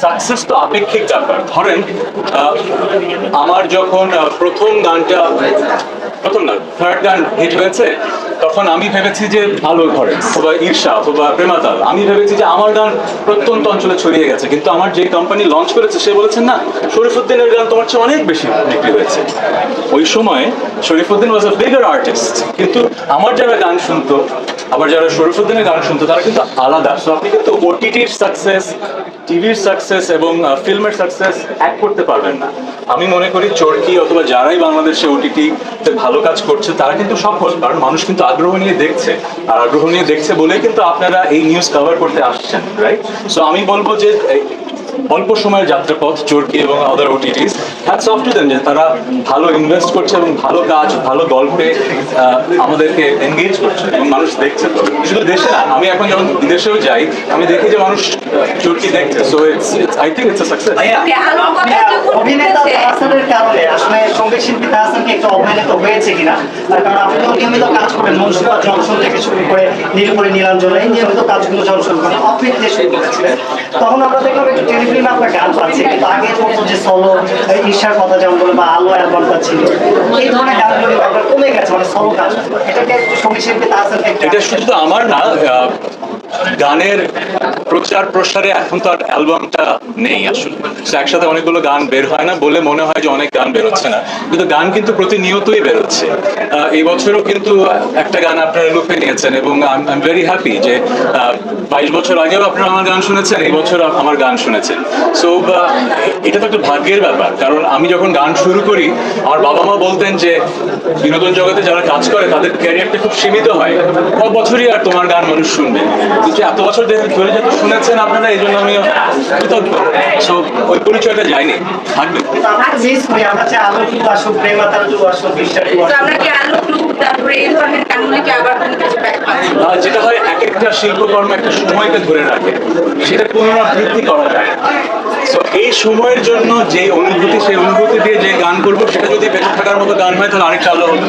Success তো আপেক্ষিক ব্যাপার ধরেন আমার যখন প্রথম গানটা, প্রথম গান থার্ড গান হিট হয়েছে তখন আমি ভেবেছি যে ভালো ঘরে, অথবা ঈর্ষা, অথবা প্রেমাতাল। আমি ভেবেছি যে আমার গান প্রত্যন্ত অঞ্চলে ছড়িয়ে গেছে, কিন্তু আমার যে কোম্পানি লঞ্চ করেছে, সে বলেছেন না শরীফুদ্দিনের গান তোমার চেয়ে অনেক বেশি বিক্রি হয়েছে। ওই সময় Sharifuddin was a bigger artist কিন্তু আমার যারা গান শুনতো, আবার যারা শরীফুদ্দিনের গান শুনতো, তারা কিন্তু আলাদা। সো আপনি কিন্তু ওটিটির সাকসেস টিভির সাকসেস এবং ফিল্মের সাকসেস এক করতে পারবেন না। আমি মনে করি, চরকি অথবা যারাই বাংলাদেশে ওটিটিতে ভালো কাজ করছে তারা কিন্তু সফল। কারণ মানুষ কিন্তু আগ্রহ নিয়ে দেখছে। আর আগ্রহ নিয়ে দেখছে বলেই কিন্তু আপনারা এই নিউজ কভার করতে আসছেন রাইট সো আমি বলব যে অল্প সময়ের যাত্রাপথ চরকি এবং other OTTs hats off to them যে তারা ভালো ইনভেস্ট করছে এবং ভালো কাজ ভালো গল্পে আহ, আমাদেরকে এনগেজ করছে এবং মানুষ দেখছে। তো শুধু দেশে না আমি এখন যখন বিদেশেও যাই আমি দেখি যে মানুষ চরকি দেখছে। So it's I think it's a success আসলে শিল্পী একটু অবহেলিত হয়েছে কিনা, তার কারণ আপনি তো নিয়মিত কাজ করেন মনসুরা জনসন থেকে শুরু করে নীলপরি নীলাঞ্জন, এই নিয়মিত কাজগুলো জনসন করে করেন অফিস দিয়ে শুরু করেছিলেন। তখন আমরা দেখলাম একটু টেলিফিল্মে আপনার গান পাচ্ছে, কিন্তু আগে যে সলো ঈর্ষার কথা যেমন বলে বা আলো অ্যালবাম ছিল, এই ধরনের গানগুলো কমে গেছে মানে সলো এটাকে সংগীত শিল্পী তাহসানকে এটা শুধু আমার না গানের প্রচার প্রসারে এখন তো আর অ্যালবামটা নেই আসলে। একসাথে অনেকগুলো গান বের হয় না বলে মনে হয় যে অনেক গান বেরোচ্ছে না। কিন্তু গান কিন্তু প্রতিনিয়তই বেরোচ্ছে। এই বছরও কিন্তু একটা গান আপনারা লুপে নিয়েছেন এবং আই এম ভেরি হ্যাপি যে বাইশ বছর আগেও আপনারা আমার গান শুনেছেন, এই বছর আমার গান শুনেছেন। সো এটা তো একটা ভাগ্যের ব্যাপার, কারণ আমি যখন গান শুরু করি, আমার বাবা মা বলতেন যে বিনোদন জগতে যারা কাজ করে তাদের ক্যারিয়ারটা খুব সীমিত হয়। কত বছরই আর তোমার গান মানুষ শুনবে। কিন্তু এত বছর ধরে ধরে যেহেতু শুনেছেন আপনারা এই জন্য আমি কৃতজ্ঞ। সো ওই পরিচয়টা যায়নি। থাকবে। কি কি যেটা হয় এক একটা শিল্পকর্ম একটা সময়কে ধরে রাখে। সেটা পুনরাবৃত্তি করা যায়। তো এই সময়ের জন্য যে অনুভূতি সেই অনুভূতি করব সেটা যদি বেঁচে থাকার মতো গান হয় তাহলে আরেকটা আলো হবে